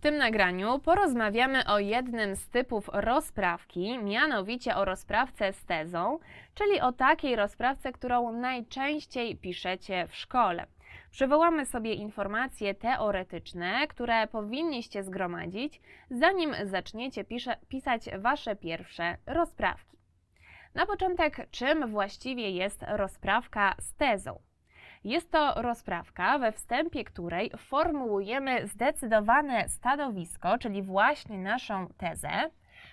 W tym nagraniu porozmawiamy o jednym z typów rozprawki, mianowicie o rozprawce z tezą, czyli o takiej rozprawce, którą najczęściej piszecie w szkole. Przywołamy sobie informacje teoretyczne, które powinniście zgromadzić, zanim zaczniecie pisze, pisać Wasze pierwsze rozprawki. Na początek, czym właściwie jest rozprawka z tezą? Jest to rozprawka, we wstępie której formułujemy zdecydowane stanowisko, czyli właśnie naszą tezę,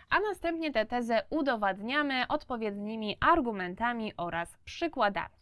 a następnie tę tezę udowadniamy odpowiednimi argumentami oraz przykładami.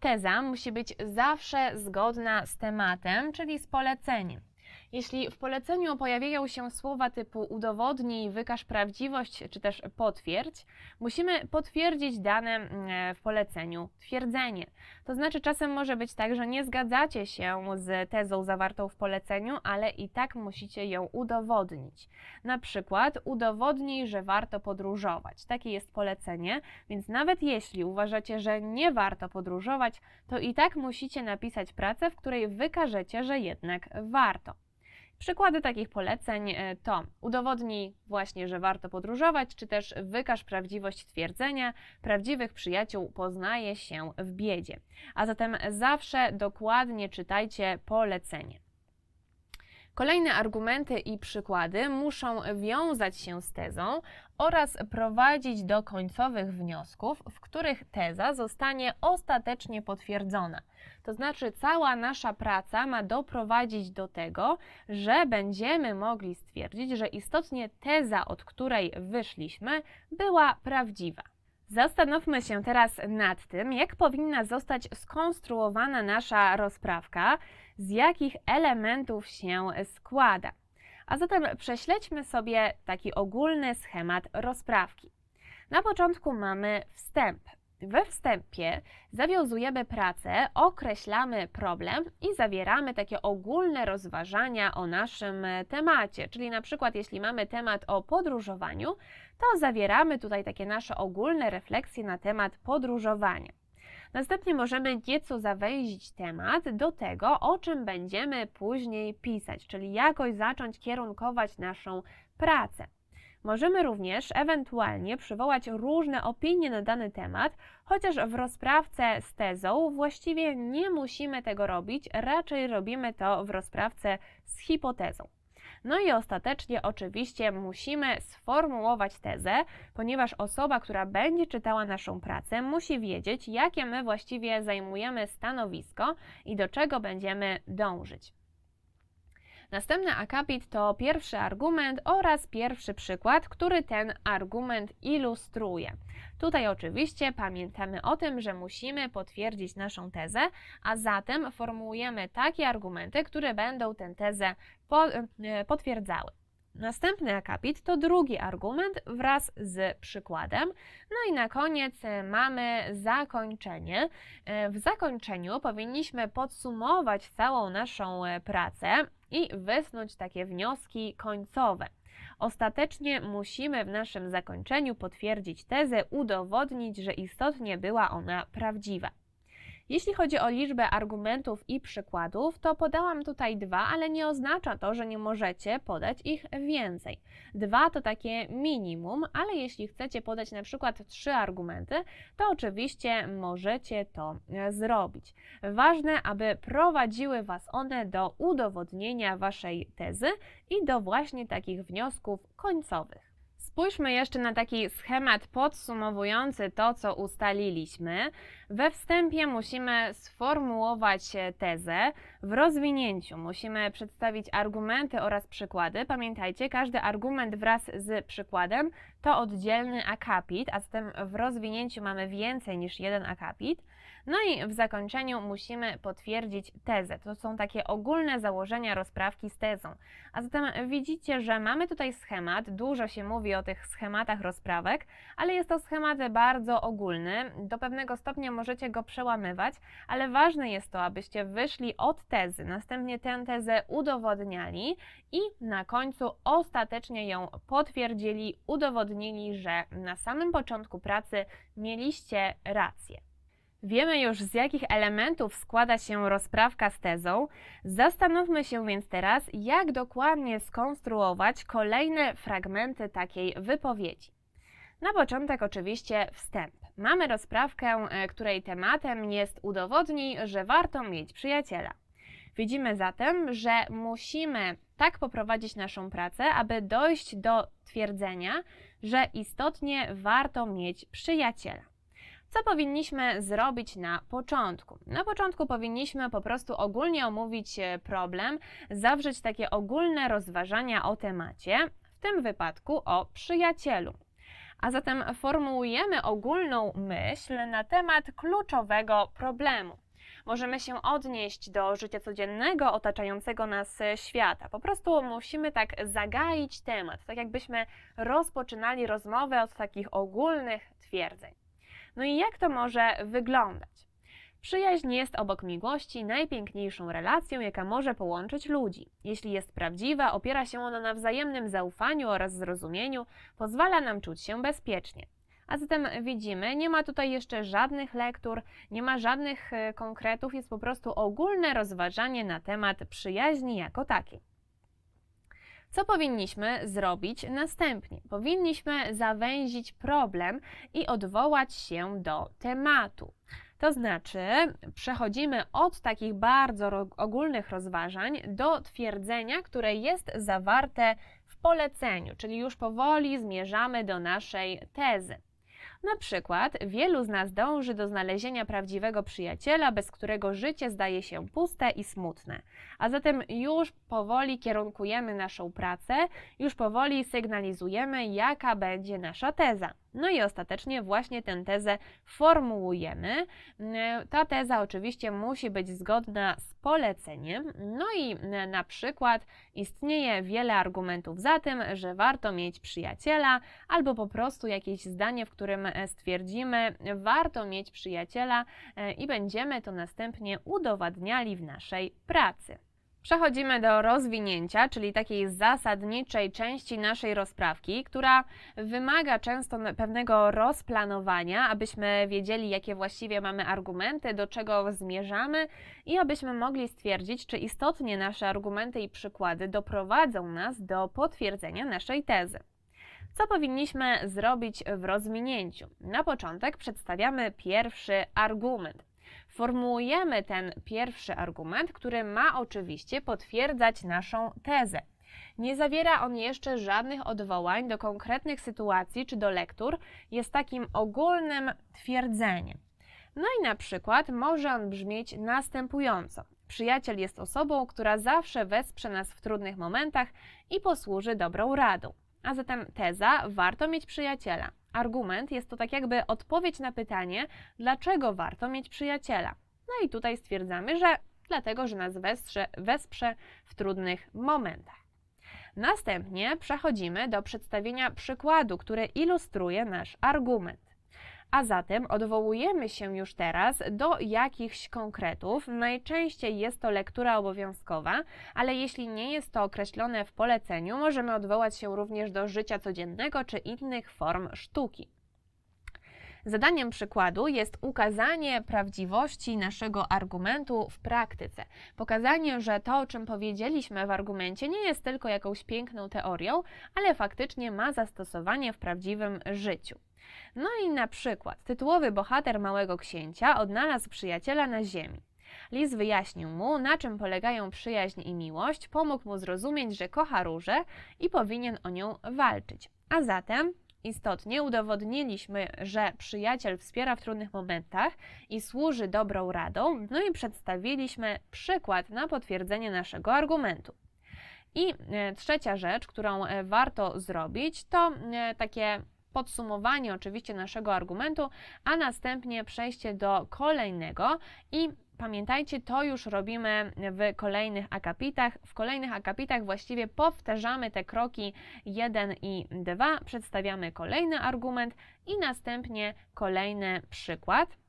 Teza musi być zawsze zgodna z tematem, czyli z poleceniem. Jeśli w poleceniu pojawiają się słowa typu udowodnij, wykaż prawdziwość czy też potwierdź, musimy potwierdzić dane mm, w poleceniu twierdzenie. To znaczy czasem może być tak, że nie zgadzacie się z tezą zawartą w poleceniu, ale i tak musicie ją udowodnić. Na przykład udowodnij, że warto podróżować. Takie jest polecenie, więc nawet jeśli uważacie, że nie warto podróżować, to i tak musicie napisać pracę, w której wykażecie, że jednak warto. Przykłady takich poleceń e, to udowodnij właśnie, że warto podróżować, czy też wykaż prawdziwość twierdzenia, prawdziwych przyjaciół poznaje się w biedzie. A zatem zawsze dokładnie czytajcie polecenie. Kolejne argumenty i przykłady muszą wiązać się z tezą oraz prowadzić do końcowych wniosków, w których teza zostanie ostatecznie potwierdzona. To znaczy, cała nasza praca ma doprowadzić do tego, że będziemy mogli stwierdzić, że istotnie teza, od której wyszliśmy, była prawdziwa. Zastanówmy się teraz nad tym, jak powinna zostać skonstruowana nasza rozprawka, z jakich elementów się składa. A zatem prześledźmy sobie taki ogólny schemat rozprawki. Na początku mamy wstęp. We wstępie zawiązujemy pracę, określamy problem i zawieramy takie ogólne rozważania o naszym temacie. Czyli na przykład, jeśli mamy temat o podróżowaniu, to zawieramy tutaj takie nasze ogólne refleksje na temat podróżowania. Następnie możemy nieco zawęzić temat do tego, o czym będziemy później pisać, czyli jakoś zacząć kierunkować naszą pracę. Możemy również ewentualnie przywołać różne opinie na dany temat, chociaż w rozprawce z tezą właściwie nie musimy tego robić, raczej robimy to w rozprawce z hipotezą. No i ostatecznie oczywiście musimy sformułować tezę, ponieważ osoba, która będzie czytała naszą pracę, musi wiedzieć, jakie my właściwie zajmujemy stanowisko i do czego będziemy dążyć. Następny akapit to pierwszy argument oraz pierwszy przykład, który ten argument ilustruje. Tutaj oczywiście pamiętamy o tym, że musimy potwierdzić naszą tezę, a zatem formułujemy takie argumenty, które będą tę tezę e, potwierdzały. Następny akapit to drugi argument wraz z przykładem. No i na koniec e, mamy zakończenie. E, w zakończeniu powinniśmy podsumować całą naszą pracę i wysnuć takie wnioski końcowe. Ostatecznie musimy w naszym zakończeniu potwierdzić tezę, udowodnić, że istotnie była ona prawdziwa. Jeśli chodzi o liczbę argumentów i przykładów, to podałam tutaj dwa, ale nie oznacza to, że nie możecie podać ich więcej. Dwa to takie minimum, ale jeśli chcecie podać na przykład trzy argumenty, to oczywiście możecie to e, zrobić. Ważne, aby prowadziły Was one do udowodnienia Waszej tezy i do właśnie takich wniosków końcowych. Spójrzmy jeszcze na taki schemat podsumowujący to, co ustaliliśmy. We wstępie musimy sformułować tezę, w rozwinięciu musimy przedstawić argumenty oraz przykłady. Pamiętajcie, każdy argument wraz z przykładem to oddzielny akapit, a zatem w rozwinięciu mamy więcej niż jeden akapit. No i w zakończeniu musimy potwierdzić tezę. To są takie ogólne założenia rozprawki z tezą. A zatem widzicie, że mamy tutaj schemat, dużo się mówi o tych schematach rozprawek, ale jest to schemat bardzo ogólny. Do pewnego stopnia możecie go przełamywać, ale ważne jest to, abyście wyszli od tezy, następnie tę tezę udowodniali i na końcu ostatecznie ją potwierdzili, udowodnili, że na samym początku pracy mieliście rację. Wiemy już, z jakich elementów składa się rozprawka z tezą. Zastanówmy się więc teraz, jak dokładnie skonstruować kolejne fragmenty takiej wypowiedzi. Na początek oczywiście wstęp. Mamy rozprawkę, e, której tematem jest udowodnij, że warto mieć przyjaciela. Widzimy zatem, że musimy tak poprowadzić naszą pracę, aby dojść do twierdzenia, że istotnie warto mieć przyjaciela. Co powinniśmy zrobić na początku? Na początku powinniśmy po prostu ogólnie omówić e, problem, zawrzeć takie ogólne rozważania o temacie, w tym wypadku o przyjacielu. A zatem formułujemy ogólną myśl na temat kluczowego problemu. Możemy się odnieść do życia codziennego, otaczającego nas e, świata. Po prostu musimy tak zagaić temat, tak jakbyśmy rozpoczynali rozmowę od takich ogólnych twierdzeń. No i jak to może wyglądać? Przyjaźń jest obok miłości najpiękniejszą relacją, jaka może połączyć ludzi. Jeśli jest prawdziwa, opiera się ona na wzajemnym zaufaniu oraz zrozumieniu, pozwala nam czuć się bezpiecznie. A zatem widzimy, nie ma tutaj jeszcze żadnych lektur, nie ma żadnych e, konkretów, jest po prostu ogólne rozważanie na temat przyjaźni jako takiej. Co powinniśmy zrobić następnie? Powinniśmy zawęzić problem i odwołać się do tematu. To znaczy, przechodzimy od takich bardzo ogólnych rozważań do twierdzenia, które jest zawarte w poleceniu, czyli już powoli zmierzamy do naszej tezy. Na przykład, wielu z nas dąży do znalezienia prawdziwego przyjaciela, bez którego życie zdaje się puste i smutne. A zatem już powoli kierunkujemy naszą pracę, już powoli sygnalizujemy, jaka będzie nasza teza. No i ostatecznie właśnie tę tezę formułujemy. Ta teza oczywiście musi być zgodna z poleceniem. No i na przykład istnieje wiele argumentów za tym, że warto mieć przyjaciela, albo po prostu jakieś zdanie, w którym stwierdzimy, warto mieć przyjaciela e, i będziemy to następnie udowadniali w naszej pracy. Przechodzimy do rozwinięcia, czyli takiej zasadniczej części naszej rozprawki, która wymaga często pewnego rozplanowania, abyśmy wiedzieli, jakie właściwie mamy argumenty, do czego zmierzamy i abyśmy mogli stwierdzić, czy istotnie nasze argumenty i przykłady doprowadzą nas do potwierdzenia naszej tezy. Co powinniśmy zrobić w rozwinięciu? Na początek przedstawiamy pierwszy argument formułujemy ten pierwszy argument, który ma oczywiście potwierdzać naszą tezę. Nie zawiera on jeszcze żadnych odwołań do konkretnych sytuacji czy do lektur, jest takim ogólnym twierdzeniem. No i na przykład może on brzmieć następująco. Przyjaciel jest osobą, która zawsze wesprze nas w trudnych momentach i posłuży dobrą radą. A zatem teza warto mieć przyjaciela. Argument jest to tak jakby odpowiedź na pytanie, dlaczego warto mieć przyjaciela. No i tutaj stwierdzamy, że dlatego, że nas wesprze, wesprze w trudnych momentach. Następnie przechodzimy do przedstawienia przykładu, który ilustruje nasz argument. A zatem odwołujemy się już teraz do jakichś konkretów. Najczęściej jest to lektura obowiązkowa, ale jeśli nie jest to określone w poleceniu, możemy odwołać się również do życia codziennego czy innych form sztuki. Zadaniem przykładu jest ukazanie prawdziwości naszego argumentu w praktyce. Pokazanie, że to, o czym powiedzieliśmy w argumencie, nie jest tylko jakąś piękną teorią, ale faktycznie ma zastosowanie w prawdziwym życiu. No i na przykład tytułowy bohater Małego Księcia odnalazł przyjaciela na ziemi. Lis wyjaśnił mu, na czym polegają przyjaźń i miłość, pomógł mu zrozumieć, że kocha różę i powinien o nią walczyć. A zatem istotnie udowodniliśmy, że przyjaciel wspiera w trudnych momentach i służy dobrą radą, no i przedstawiliśmy przykład na potwierdzenie naszego argumentu. I e, trzecia rzecz, którą e, warto zrobić, to e, takie podsumowanie oczywiście naszego argumentu, a następnie przejście do kolejnego i Pamiętajcie, to już robimy w kolejnych akapitach. W kolejnych akapitach właściwie powtarzamy te kroki 1 i 2, przedstawiamy kolejny argument i następnie kolejny przykład.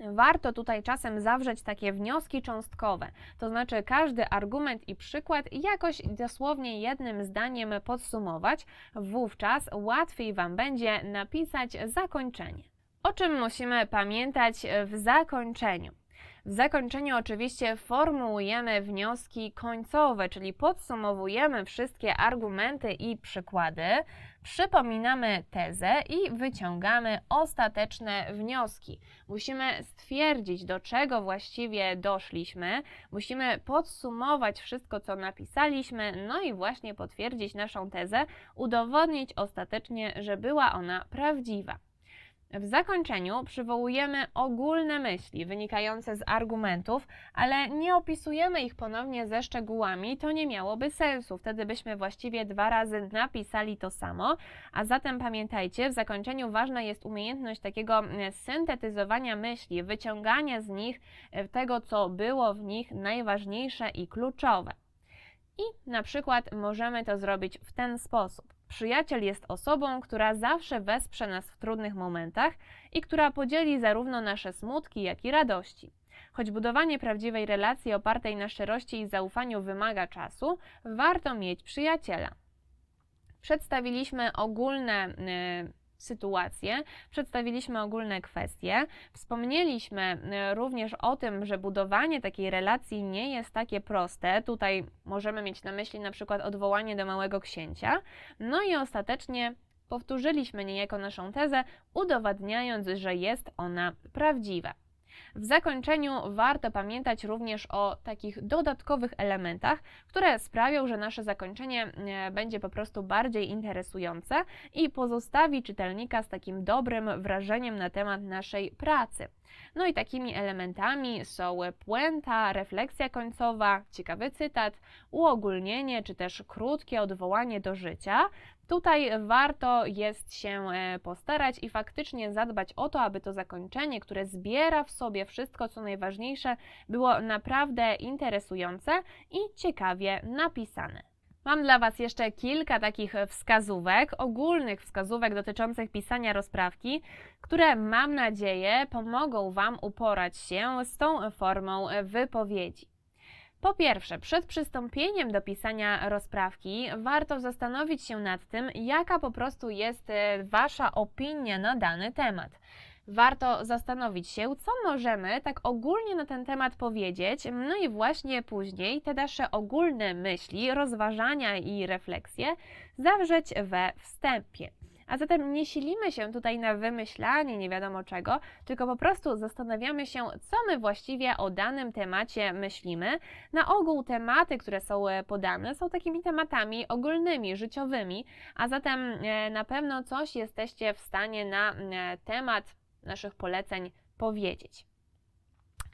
Warto tutaj czasem zawrzeć takie wnioski cząstkowe, to znaczy każdy argument i przykład jakoś dosłownie jednym zdaniem podsumować, wówczas łatwiej Wam będzie napisać zakończenie. O czym musimy pamiętać w zakończeniu? W zakończeniu oczywiście formułujemy wnioski końcowe, czyli podsumowujemy wszystkie argumenty i przykłady, przypominamy tezę i wyciągamy ostateczne wnioski. Musimy stwierdzić, do czego właściwie doszliśmy, musimy podsumować wszystko, co napisaliśmy, no i właśnie potwierdzić naszą tezę, udowodnić ostatecznie, że była ona prawdziwa. W zakończeniu przywołujemy ogólne myśli wynikające z argumentów, ale nie opisujemy ich ponownie ze szczegółami, to nie miałoby sensu. Wtedy byśmy właściwie dwa razy napisali to samo. A zatem pamiętajcie, w zakończeniu ważna jest umiejętność takiego syntetyzowania myśli, wyciągania z nich e, tego, co było w nich najważniejsze i kluczowe. I na przykład możemy to zrobić w ten sposób. Przyjaciel jest osobą, która zawsze wesprze nas w trudnych momentach i która podzieli zarówno nasze smutki, jak i radości. Choć budowanie prawdziwej relacji opartej na szczerości i zaufaniu wymaga czasu, warto mieć przyjaciela. Przedstawiliśmy ogólne. Sytuację, przedstawiliśmy ogólne kwestie, wspomnieliśmy e, również o tym, że budowanie takiej relacji nie jest takie proste. Tutaj możemy mieć na myśli na przykład odwołanie do małego księcia. No i ostatecznie powtórzyliśmy niejako naszą tezę, udowadniając, że jest ona prawdziwa. W zakończeniu warto pamiętać również o takich dodatkowych elementach, które sprawią, że nasze zakończenie e, będzie po prostu bardziej interesujące i pozostawi czytelnika z takim dobrym wrażeniem na temat naszej pracy. No i takimi elementami są puenta, refleksja końcowa, ciekawy cytat, uogólnienie czy też krótkie odwołanie do życia. Tutaj warto jest się e, postarać i faktycznie zadbać o to, aby to zakończenie, które zbiera w sobie wszystko, co najważniejsze, było naprawdę interesujące i ciekawie napisane. Mam dla Was jeszcze kilka takich wskazówek, ogólnych wskazówek dotyczących pisania rozprawki, które mam nadzieję pomogą Wam uporać się z tą formą wypowiedzi. Po pierwsze, przed przystąpieniem do pisania rozprawki warto zastanowić się nad tym, jaka po prostu jest e, Wasza opinia na dany temat warto zastanowić się, co możemy tak ogólnie na ten temat powiedzieć, no i właśnie później te nasze ogólne myśli, rozważania i refleksje zawrzeć we wstępie. A zatem nie silimy się tutaj na wymyślanie nie wiadomo czego, tylko po prostu zastanawiamy się, co my właściwie o danym temacie myślimy. Na ogół tematy, które są e, podane, są takimi tematami ogólnymi, życiowymi, a zatem e, na pewno coś jesteście w stanie na e, temat naszych poleceń powiedzieć.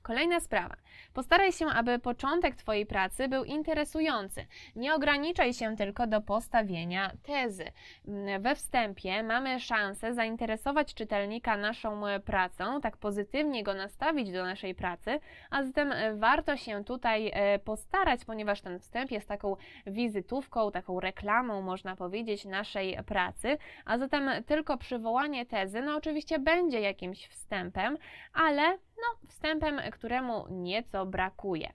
Kolejna sprawa. Postaraj się, aby początek Twojej pracy był interesujący. Nie ograniczaj się tylko do postawienia tezy. Mm, we wstępie mamy szansę zainteresować czytelnika naszą e, pracą, tak pozytywnie go nastawić do naszej pracy, a zatem e, warto się tutaj e, postarać, ponieważ ten wstęp jest taką wizytówką, taką reklamą, można powiedzieć, naszej pracy, a zatem tylko przywołanie tezy, no oczywiście będzie jakimś wstępem, ale no, wstępem, któremu nieco brakuje.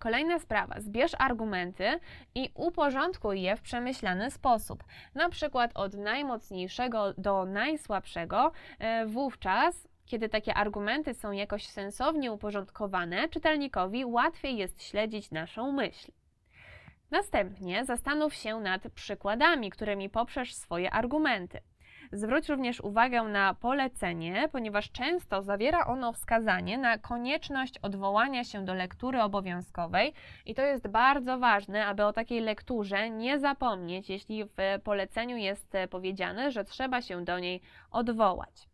Kolejna sprawa. Zbierz argumenty i uporządkuj je w przemyślany sposób. Na przykład od najmocniejszego do najsłabszego. E, wówczas, kiedy takie argumenty są jakoś sensownie uporządkowane, czytelnikowi łatwiej jest śledzić naszą myśl. Następnie zastanów się nad przykładami, którymi poprzesz swoje argumenty. Zwróć również uwagę na polecenie, ponieważ często zawiera ono wskazanie na konieczność odwołania się do lektury obowiązkowej i to jest bardzo ważne, aby o takiej lekturze nie zapomnieć, jeśli w poleceniu jest powiedziane, że trzeba się do niej odwołać.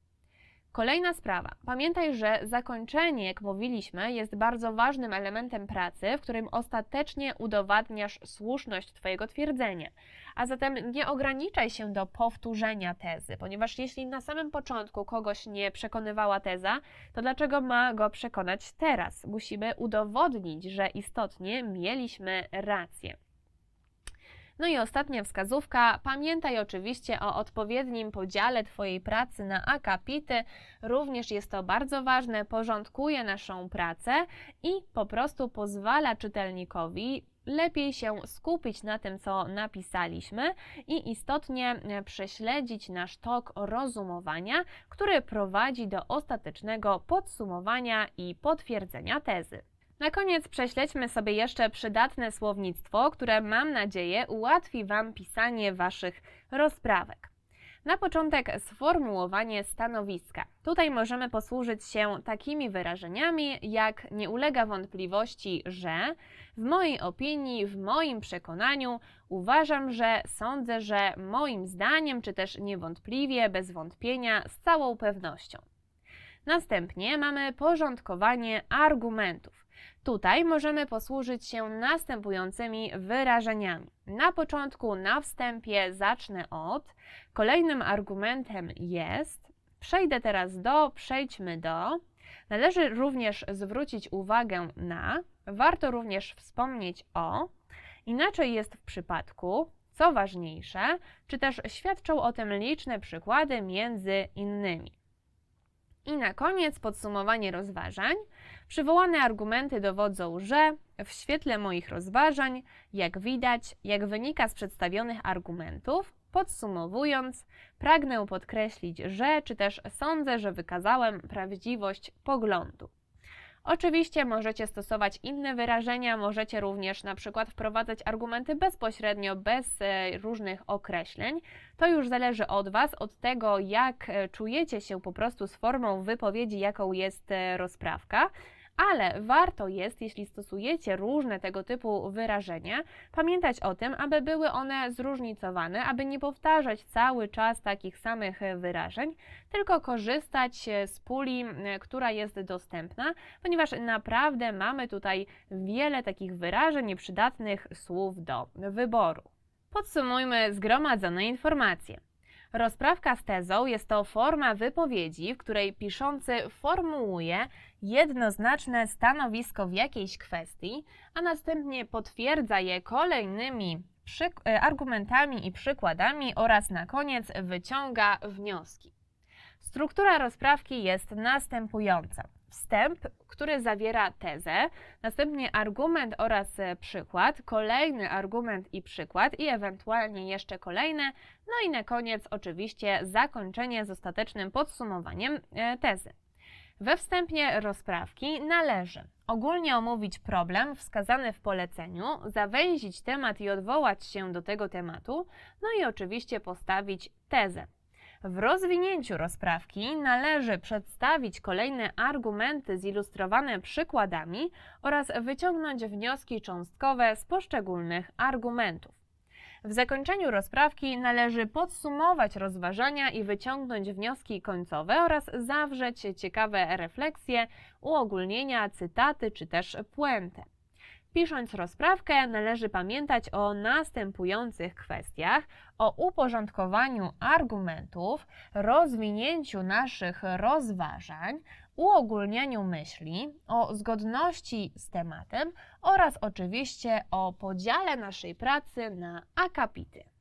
Kolejna sprawa. Pamiętaj, że zakończenie, jak mówiliśmy, jest bardzo ważnym elementem pracy, w którym ostatecznie udowadniasz słuszność Twojego twierdzenia. A zatem nie ograniczaj się do powtórzenia tezy, ponieważ jeśli na samym początku kogoś nie przekonywała teza, to dlaczego ma go przekonać teraz? Musimy udowodnić, że istotnie mieliśmy rację. No i ostatnia wskazówka. Pamiętaj oczywiście o odpowiednim podziale Twojej pracy na akapity. Również jest to bardzo ważne, porządkuje naszą pracę i po prostu pozwala czytelnikowi lepiej się skupić na tym, co napisaliśmy i istotnie e, prześledzić nasz tok rozumowania, który prowadzi do ostatecznego podsumowania i potwierdzenia tezy. Na koniec prześledźmy sobie jeszcze przydatne słownictwo, które mam nadzieję ułatwi Wam pisanie Waszych rozprawek. Na początek sformułowanie stanowiska. Tutaj możemy posłużyć się takimi wyrażeniami, jak nie ulega wątpliwości, że w mojej opinii, w moim przekonaniu uważam, że sądzę, że moim zdaniem, czy też niewątpliwie, bez wątpienia, z całą pewnością. Następnie mamy porządkowanie argumentów. Tutaj możemy posłużyć się następującymi wyrażeniami. Na początku, na wstępie zacznę od, kolejnym argumentem jest, przejdę teraz do, przejdźmy do. Należy również zwrócić uwagę na, warto również wspomnieć o, inaczej jest w przypadku, co ważniejsze, czy też świadczą o tym liczne przykłady między innymi. I na koniec podsumowanie rozważań. Przywołane argumenty dowodzą, że w świetle moich rozważań, jak widać, jak wynika z przedstawionych argumentów, podsumowując, pragnę podkreślić, że czy też sądzę, że wykazałem prawdziwość poglądu. Oczywiście możecie stosować inne wyrażenia, możecie również na przykład wprowadzać argumenty bezpośrednio, bez e, różnych określeń. To już zależy od Was, od tego, jak e, czujecie się po prostu z formą wypowiedzi, jaką jest e, rozprawka ale warto jest, jeśli stosujecie różne tego typu wyrażenia, pamiętać o tym, aby były one zróżnicowane, aby nie powtarzać cały czas takich samych wyrażeń, tylko korzystać z puli, która jest dostępna, ponieważ naprawdę mamy tutaj wiele takich wyrażeń przydatnych słów do wyboru. Podsumujmy zgromadzone informacje. Rozprawka z tezą jest to forma wypowiedzi, w której piszący formułuje jednoznaczne stanowisko w jakiejś kwestii, a następnie potwierdza je kolejnymi argumentami i przykładami oraz na koniec wyciąga wnioski. Struktura rozprawki jest następująca wstęp, który zawiera tezę, następnie argument oraz e, przykład, kolejny argument i przykład i ewentualnie jeszcze kolejne, no i na koniec oczywiście zakończenie z ostatecznym podsumowaniem e, tezy. We wstępie rozprawki należy ogólnie omówić problem wskazany w poleceniu, zawęzić temat i odwołać się do tego tematu, no i oczywiście postawić tezę. W rozwinięciu rozprawki należy przedstawić kolejne argumenty zilustrowane przykładami oraz wyciągnąć wnioski cząstkowe z poszczególnych argumentów. W zakończeniu rozprawki należy podsumować rozważania i wyciągnąć wnioski końcowe oraz zawrzeć ciekawe refleksje, uogólnienia, cytaty czy też puentę. Pisząc rozprawkę, należy pamiętać o następujących kwestiach: o uporządkowaniu argumentów, rozwinięciu naszych rozważań, uogólnianiu myśli, o zgodności z tematem oraz oczywiście o podziale naszej pracy na akapity.